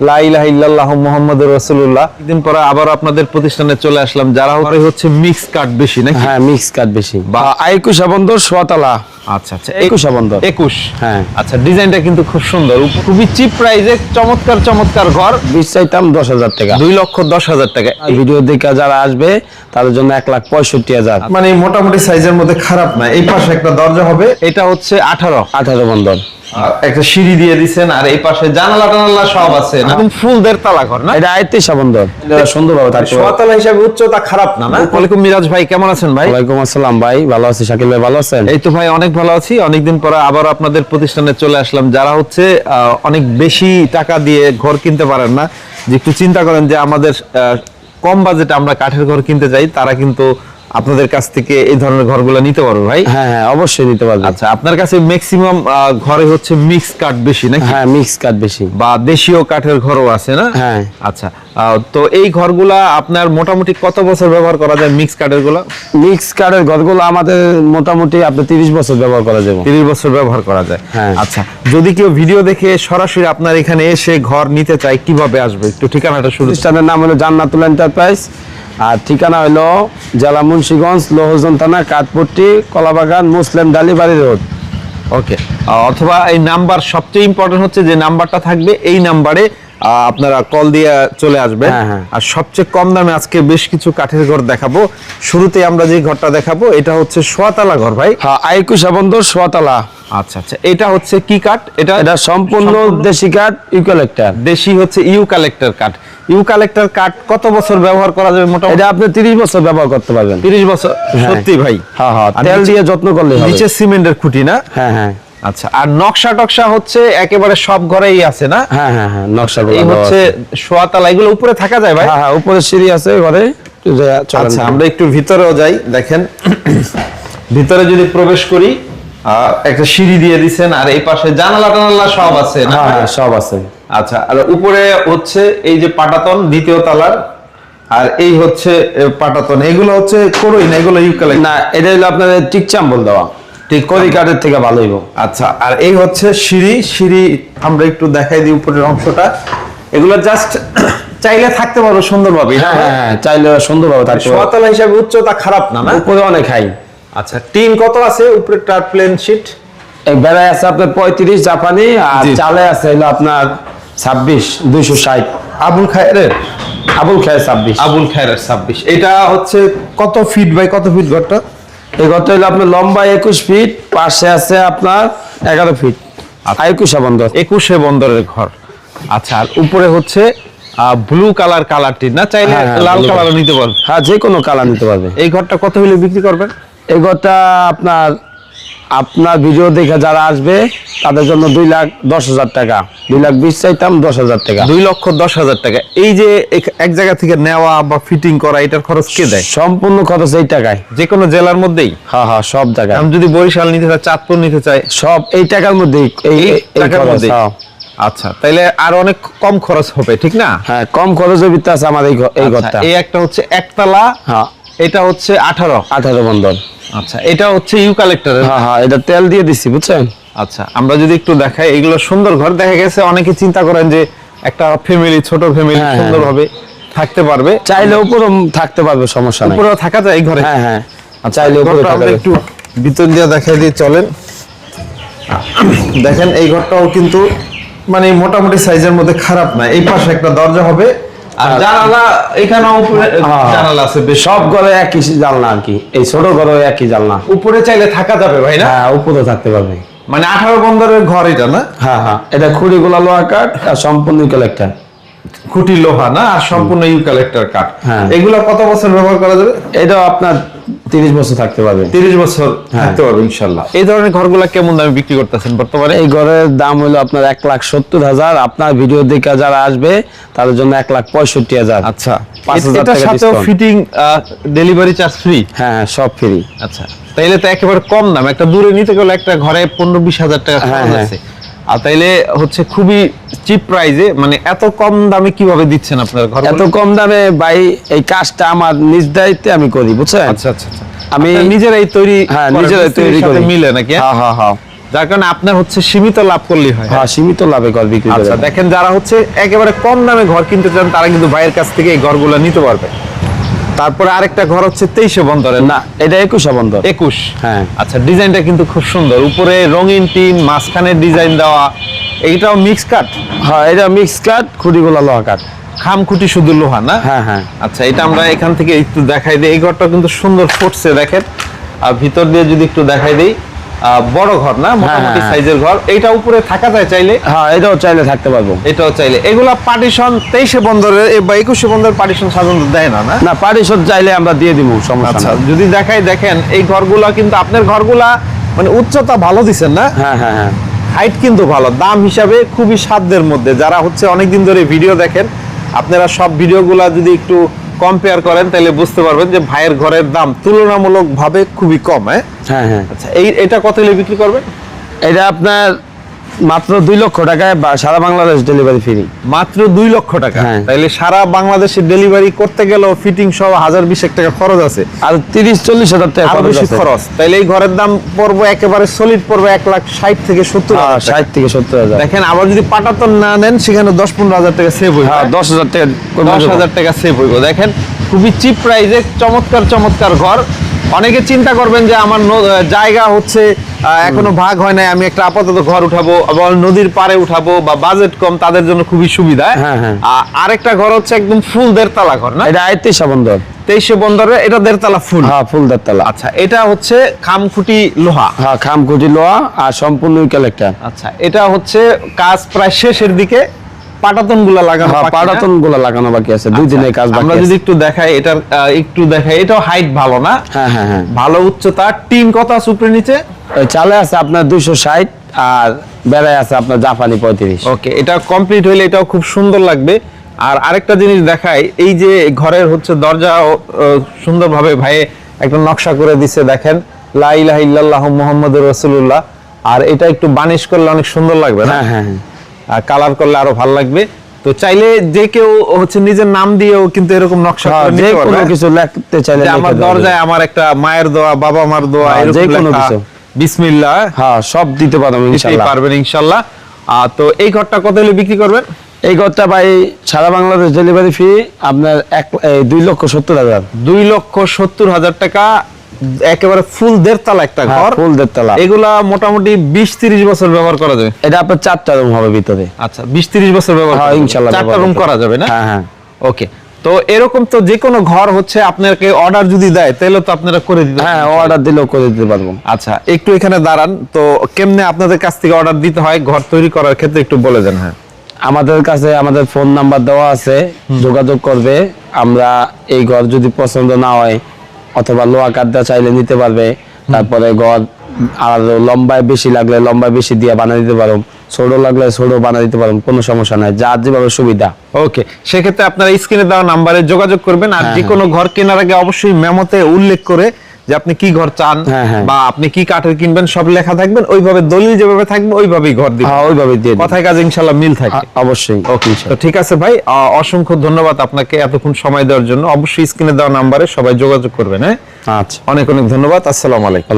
লা ইলাহা ইল্লাল্লাহ মুহাম্মাদুর রাসূলুল্লাহ। পরে আবার আপনাদের প্রতিষ্ঠানে চলে আসলাম। যারা হচ্ছে মিক্স কাট বেশি নাকি? হ্যাঁ মিক্স কাট বেশি। বা- সোয়াতলা। আচ্ছা আচ্ছা একুশা একুশ? হ্যাঁ। আচ্ছা ডিজাইনটা কিন্তু খুব সুন্দর। খুবই চিপ প্রাইসে চমৎকার চমৎকার ঘর। বীজ চাইতাম দশ হাজার টাকা। দুই লক্ষ দশ হাজার টাকা। ভিডিও দেখে যারা আসবে তাদের জন্য এক লাখ পঁয়ষট্টি হাজার। মানে মোটামুটি সাইজের মধ্যে খারাপ না। এই পাশে একটা দরজা হবে। এটা হচ্ছে আঠারো। আঠারো বন্দর একটা সিঁড়ি দিয়ে দিছেন আর এই পাশে জানালা টানালা সব আছে একদম ফুল দের তালা ঘর না এটা সুন্দরভাবে থাকবে সোয়াতলা হিসাবে উচ্চতা খারাপ না না? ওয়ালাইকুম মিরাজ ভাই কেমন আছেন ভাই? ওয়ালাইকুম আসসালাম ভাই ভালো আছি। শাকিল ভাই ভালো আছেন? এই তো ভাই অনেক ভালো আছি। অনেকদিন পরে আবার আপনাদের প্রতিষ্ঠানে চলে আসলাম। যারা হচ্ছে আহ, অনেক বেশি টাকা দিয়ে ঘর কিনতে পারেন না যে একটু চিন্তা করেন যে আমাদের আহ, কম বাজেটে আমরা কাঠের ঘর কিনতে চাই তারা কিন্তু আপনাদের কাছ থেকে এই ধরনের ঘরগুলো নিতে পারবে ভাই? হ্যাঁ হ্যাঁ অবশ্যই নিতে পারবেন আচ্ছা আপনার কাছে ম্যাক্সিমাম ঘরে হচ্ছে মিক্স কাঠ বেশি নাকি? হ্যাঁ মিক্স কাট বেশি। বা দেশীয় কাঠের ঘরও আছে না? হ্যাঁ। আচ্ছা তো এই ঘরগুলা আপনার মোটামুটি কত বছর ব্যবহার করা যায় মিক্স কাঠেরগুলা মিক্স কাটের ঘরগুলো আমাদের মোটামুটি আপনি তিরিশ বছর ব্যবহার করা যাবে। তিরিশ বছর ব্যবহার করা যায়। হ্যাঁ। আচ্ছা যদি কেউ ভিডিও দেখে সরাসরি আপনার এখানে এসে ঘর নিতে চায় কীভাবে আসবে? একটু ঠিকানাটা শুরু প্রতিষ্ঠানের নাম হলো জান্নাতুল এন্টারপ্রাইজ আর ঠিকানা হলো জেলা মুন্সিগঞ্জ লোহজন থানা কাঠপট্টি কলাবাগান মুসলিম ডালিবাড়ি রোড। ওকে অথবা এই নাম্বার সবচেয়ে ইম্পর্টেন্ট হচ্ছে যে নাম্বারটা থাকবে এই নাম্বারে আপনারা কল দিয়ে চলে আসবেন। হ্যাঁ, হ্যাঁ। আর সবচেয়ে কম দামে আজকে বেশ কিছু কাঠের ঘর দেখাবো। শুরুতে আমরা যে ঘরটা দেখাবো এটা হচ্ছে সোয়াতালা ঘর ভাই। হ্যাঁ আইকুশা বন্দর সোয়াতলা। আচ্ছা আচ্ছা। এটা হচ্ছে কি কাঠ এটা এটা সম্পূর্ণ দেশি কাঠ ইউক্যালেক্টার দেশি হচ্ছে ইউ কালেক্টর কাঠ ইউ কালেক্টর কাঠ কত বছর ব্যবহার করা যাবে মোটামুটি? এটা আপনি তিরিশ বছর ব্যবহার করতে পারবেন। তিরিশ বছর? সত্যি ভাই। হ্যাঁ হ্যাঁ তেল দিয়ে যত্ন করলে হবে। নিচে সিমেন্টের খুঁটি না? হ্যাঁ হ্যাঁ। আচ্ছা আর নকশা টকশা হচ্ছে একেবারে সব ঘরেই আছে না? হ্যাঁ হ্যাঁ হ্যাঁ নকশা এই হচ্ছে সোয়াতালা এগুলো উপরে থাকা যায় ভাই? হ্যাঁ হ্যাঁ উপরে সিঁড়ি আছে ঘরে। আচ্ছা আমরা একটু ভিতরেও যাই দেখেন। ভিতরে যদি প্রবেশ করি একটা সিঁড়ি দিয়ে দিছেন আর এই পাশে জানালা টানালা সব আছে না? হ্যাঁ হ্যাঁ সব আছে। আচ্ছা আর উপরে হচ্ছে এই যে পাটাতন দ্বিতীয় তালার আর এই হচ্ছে পাটাতন। এগুলো হচ্ছে করই না এগুলো ইউকালেক্ট না এটা হলো আপনাদের টিক চাম্বল দেওয়া। ঠিক করি কাঠের থেকে ভালো হইব। আচ্ছা আর এই হচ্ছে সিঁড়ি। সিঁড়ি আমরা একটু দেখাই দিই উপরের অংশটা। এগুলো জাস্ট চাইলে থাকতে পারব সুন্দরভাবে হ্যাঁ? হ্যাঁ হ্যাঁ চাইলে সুন্দরভাবে থাকতে। সোয়াতলা হিসাবে উচ্চতা খারাপ না না? উপরে অনেক হাই আচ্ছা টিন কত আছে? উপরে টার প্লেন শিট এই বেড়ায় আছে আপনার পঁয়ত্রিশ জাপানি আর। চালে আছে হলো আপনার ছাব্বিশ দুইশো ষাট। আবুল খায়ের আবুল খায় ছাব্বিশ। আবুল খায়ের ছাব্বিশ। এটা হচ্ছে কত ফিট বাই কত ফিট ঘরটা? এই ঘরটা হলো আপনার লম্বা একুশ ফিট পাশে আছে আপনার এগারো ফিট আচ্ছা। একুশা বন্দর। একুশে বন্দরের ঘর। আচ্ছা আর উপরে হচ্ছে ব্লু কালার কালারটি না চাইলে হ্যাঁ, হ্যাঁ, লাল কালার নিতে পারবে। হ্যাঁ যে কোনো কালার নিতে পারবে। এই ঘরটা কত হলে বিক্রি করবেন? এই ঘরটা আপনার আপনার ভিডিও দেখে যারা আসবে তাদের জন্য দুই লাখ দশ হাজার টাকা। দুই লাখ বিশ চাইতাম দশ হাজার টাকা। দুই লক্ষ দশ হাজার টাকা। এই যে এক- জায়গা থেকে নেওয়া বা ফিটিং করা এটার খরচ কে দেয়? সম্পূর্ণ খরচ এই টাকায়। যে কোনো জেলার মধ্যেই? হ্যাঁ হ্যাঁ সব জায়গায়। আমি যদি বরিশাল নিতে চাই চাঁদপুর নিতে চাই সব এই টাকার মধ্যেই এই টাকার মধ্যেই? হ্যাঁ। আচ্ছা তাইলে আর অনেক কম খরচ হবে ঠিক না? হ্যাঁ কম খরচের ভিতরে আছে আমার এই আচ্ছা, ঘরটা। এই একটা হচ্ছে একতলা হ্যাঁ। এটা হচ্ছে আঠারো। আঠারো বন্দর আচ্ছা এটা হচ্ছে ইউ কালেক্টরের হ্যাঁ হ্যাঁ এটা তেল দিয়ে দিছি বুঝছেন? আচ্ছা আমরা যদি একটু দেখাই এগুলো সুন্দর ঘর দেখা গেছে অনেকে চিন্তা করেন যে একটা ফ্যামিলি ছোট ফ্যামিলি হ্যাঁ, সুন্দর হ্যাঁ। ভাবে থাকতে পারবে। চাইলে উপরে থাকতে পারবে সমস্যা নাই। উপরেও থাকা যায় এই ঘরে? হ্যাঁ হ্যাঁ চাইলে উপরে থাকা যাবে। একটু ভিতর দিয়ে দেখাই দিয়ে চলেন। দেখেন এই ঘরটাও কিন্তু মানে মোটামুটি সাইজের মধ্যে খারাপ না। এই পাশে একটা দরজা হবে আর জানালা এখানেও উপরে হ্যাঁ। জানালা আছে সব ঘরে একই জানলা আর কি। এই ছোট ঘরে একই জানলা। উপরে চাইলে থাকা যাবে ভাই না? হ্যাঁ উপরে থাকতে পারবে। মানে আঠারো বন্দরের ঘর এটা না? হ্যাঁ হ্যাঁ। এটা খুঁড়ি গুলা লোহা কাঠ আর সম্পূর্ণ কালেক্টার খুঁটি লোহা না? আর সম্পূর্ণ ইউ কালেক্টর কাঠ। হ্যাঁ। এগুলো কত বছর ব্যবহার করা যাবে? এটা আপনার তিরিশ বছর থাকতে পারবে। তিরিশ বছর হ্যাঁ। থাকতে পারবে ইনশাল্লাহ। এই ধরনের ঘরগুলা কেমন দামে বিক্রি করতেছেন বর্তমানে? এই ঘরের দাম হলো আপনার এক লাখ সত্তর হাজার। আপনার ভিডিও দেখে যারা আসবে তাদের জন্য এক লাখ পঁয়ষট্টি হাজার। আচ্ছা। এটার সাথেও ফিটিং ডেলিভারি চার্জ ফ্রি হ্যাঁ সব ফ্রি আচ্ছা। তাইলে তো একেবারে কম দাম। একটা দূরে নিতে গেলে একটা ঘরে পনেরো বিশ হাজার টাকা হ্যাঁ, খরচ হ্যাঁ। আছে। আর তাইলে হচ্ছে খুবই চিপ প্রাইজে মানে এত কম দামে কীভাবে দিচ্ছেন আপনার ঘর এত কম দামে ভাই এই কাজটা আমার নিজ দায়িত্বে আমি করি বুঝছেন? আচ্ছা আচ্ছা আচ্ছা। আমি নিজেরাই তৈরি হ্যাঁ নিজেরাই তৈরি করি। মিলে নাকি? হ্যাঁ? হ্যাঁ হ্যাঁ। হ্যাঁ যার কারণে আপনার হচ্ছে সীমিত লাভ করলেই হয় হ্যাঁ। সীমিত লাভে ঘর বিক্রি করে। আচ্ছা দেখেন যারা হচ্ছে একেবারে কম দামে ঘর কিনতে চান তারা কিন্তু ভাইয়ের কাছ থেকে এই ঘরগুলো নিতে পারবে। তারপরে আরেকটা ঘর হচ্ছে তেইশে বন্দরের। না এটা একুশে বন্ধ একুশ? হ্যাঁ। আচ্ছা ডিজাইনটা কিন্তু খুব সুন্দর। উপরে রঙিন টিন মাঝখানে ডিজাইন দেওয়া। এইটাও মিক্স কাট হ্যাঁ এটা মিক্স কাঠ খুঁটিগুলা লোহা কাঠ খামখুটি শুধু লোহা না? হ্যাঁ হ্যাঁ। আচ্ছা এটা আমরা এখান থেকে একটু দেখাই দিই। এই ঘরটা কিন্তু সুন্দর ফুটছে দেখেন। আর ভিতর দিয়ে যদি একটু দেখাই দিই বড় ঘর না? মোটামুটি হ্যাঁ। সাইজের ঘর। এইটা উপরে থাকা যায় চাইলে? হ্যাঁ এটাও চাইলে থাকতে পারব। এটাও চাইলে। এগুলা পার্টিশন তেইশে বন্দরের বা একুশে বন্দরের পার্টিশন সাধারণত দেয় না না? না পারিশোধ চাইলে আমরা দিয়ে দিব সমস্যা আচ্ছা যদি দেখাই দেখেন এই ঘরগুলা কিন্তু আপনার ঘরগুলা মানে উচ্চতা ভালো দিচ্ছেন না? হ্যাঁ হ্যাঁ হ্যাঁ। হাইট কিন্তু ভালো। দাম হিসাবে খুবই সাধ্যের মধ্যে। যারা হচ্ছে অনেকদিন ধরে ভিডিও দেখেন আপনারা সব ভিডিওগুলা যদি একটু কম্পেয়ার করেন তাহলে বুঝতে পারবেন যে ভাইয়ের ঘরের দাম তুলনামূলকভাবে খুবই কম হ্যাঁ? হ্যাঁ হ্যাঁ। আচ্ছা এই এটা কত হলে বিক্রি করবেন? এটা আপনার মাত্র দুই লক্ষ টাকায় সারা বাংলাদেশ ডেলিভারি ফ্রি মাত্র দুই লক্ষ টাকা। হ্যাঁ। তাইলে সারা বাংলাদেশে ডেলিভারি করতে গেলেও ফিটিং সহ হাজার বিশেক টাকা খরচ আছে। আর তিরিশ চল্লিশ হাজার টাকা আরও বেশি খরচ। তাইলে এই ঘরের দাম পড়ব একেবারে সলিড পড়বে এক লাখ ষাট থেকে সত্তর। ষাট থেকে সত্তর হাজার। দেখেন আবার যদি পাটাতন না নেন সেখানে দশ পনেরো হাজার টাকা সেভ হইবে। হ্যাঁ দশ হাজার টাকা দশ হাজার টাকা সেভ হইব। দেখেন খুবই চিপ প্রাইসে চমৎকার চমৎকার ঘর। অনেকে চিন্তা করবেন যে আমার জায়গা হচ্ছে এখনও ভাগ হয় নাই আমি একটা আপাতত ঘর উঠাবো আবার নদীর পাড়ে উঠাবো বা বাজেট কম তাদের জন্য খুবই সুবিধা। হ্যাঁ, হ্যাঁ। আরেকটা ঘর হচ্ছে একদম ফুল দেড়তলা ঘর না? এটা আয়ত্রিশ বন্দর। তেইশে বন্দরে এটা দেড়তলা ফুল। হ্যাঁ ফুল দেড়তলা। আচ্ছা এটা হচ্ছে খামখুটি লোহা। হ্যাঁ খামকুটি লোহা আর সম্পূর্ণ কালেক্টার আচ্ছা এটা হচ্ছে কাজ প্রায় শেষের দিকে। পাটাতনগুলা লাগানো হ্যাঁ বাকি না? পাটাতনগুলো লাগানো বাকি আছে দুই দিনের কাজ বাকি আমরা যদি একটু দেখাই এটার একটু দেখাই এটাও হাইট ভালো না? হ্যাঁ হ্যাঁ হ্যাঁ। ভালো উচ্চতা টিন কত আছে উপরে নিচে? চালে আছে আপনার দুইশো ষাট আর বেড়ায় আছে আপনার জাপানি পঁয়ত্রিশ। ওকে এটা কমপ্লিট হইলে এটাও খুব সুন্দর লাগবে। আর আরেকটা জিনিস দেখাই এই যে ঘরের হচ্ছে দরজা সুন্দরভাবে ভাইয়ে একটা নকশা করে দিছে দেখেন। লা ইলাহা ইল্লাল্লাহ মুহাম্মাদুর রাসূলুল্লাহ। আর এটা একটু বানিশ করলে অনেক সুন্দর লাগবে না? হ্যাঁ হ্যাঁ। কালার করলে আরও ভালো লাগবে। তো চাইলে যে কেউ হচ্ছে নিজের নাম দিয়েও কিন্তু এরকম নকশা হ্যাঁ, যে কোনো কিছু লিখতে চাইলে আমার। দরজায় আমার একটা মায়ের দোয়া বাবা মার দোয়া হ্যাঁ, যে কোনো কিছু। বিসমিল্লাহ। হ্যাঁ সব দিতে পারব দিতেই ইনশাল্লাহ। পারবেন ইনশাল্লাহ। আহ, তো এই ঘরটা কত হলে বিক্রি করবেন? এই ঘরটা ভাই সারা বাংলাদেশ ডেলিভারি ফি আপনার এক দুই লক্ষ সত্তর হাজার। দুই লক্ষ সত্তর হাজার টাকা। একেবারে ফুল দেড়তলা একটা হ্যাঁ, ঘর। ফুল দেড়তলা। এগুলা মোটামুটি বিশ তিরিশ বছর ব্যবহার করা যাবে। এটা আপনার চারটা রুম হবে ভিতরে। আচ্ছা বিশ তিরিশ বছর ব্যবহার হ্যাঁ। ইনশাল্লাহ চারটা রুম করা যাবে না? হ্যাঁ হ্যাঁ। ওকে তো এরকম তো যে কোনো ঘর হচ্ছে আপনাকে অর্ডার যদি দেয় তাহলে তো আপনারা করে দিতে হ্যাঁ অর্ডার দিলেও করে দিতে পারব। আচ্ছা একটু এখানে দাঁড়ান। তো কেমনে আপনাদের কাছ থেকে অর্ডার দিতে হয় ঘর তৈরি করার ক্ষেত্রে একটু বলে দেন হ্যাঁ। আমাদের কাছে আমাদের ফোন নাম্বার দেওয়া আছে যোগাযোগ করবে। আমরা এই ঘর যদি পছন্দ না হয় অথবা লোহা কাঠটা চাইলে নিতে পারবে। তারপরে গদ আর লম্বায় বেশি লাগলে লম্বায় বেশি দিয়ে বানিয়ে দিতে পারো। ছোট লাগলে ছোট বানিয়ে দিতে পারো কোনো সমস্যা নাই যার যেভাবে সুবিধা। ওকে সেক্ষেত্রে আপনারা স্ক্রিনে দেওয়া নাম্বারে যোগাযোগ করবেন আর যে কোনো ঘর কেনার আগে অবশ্যই মেমোতে উল্লেখ করে যে আপনি কি ঘর চান হ্যাঁ, হ্যাঁ। বা আপনি কি কাঠের কিনবেন সব লেখা থাকবেন ওইভাবে দলিল যেভাবে থাকবে ওইভাবেই ঘর দিবেন। হ্যাঁ ওইভাবে দিয়ে। কথায় কাজে ইনশাল্লাহ মিল থাকে। অবশ্যই। ওকে তো ঠিক আছে ভাই অসংখ্য ধন্যবাদ আপনাকে এতক্ষণ সময় দেওয়ার জন্য। অবশ্যই স্ক্রিনে দেওয়া নাম্বারে সবাই যোগাযোগ করবেন হ্যাঁ? আচ্ছা। অনেক অনেক ধন্যবাদ আসসালামু আলাইকুম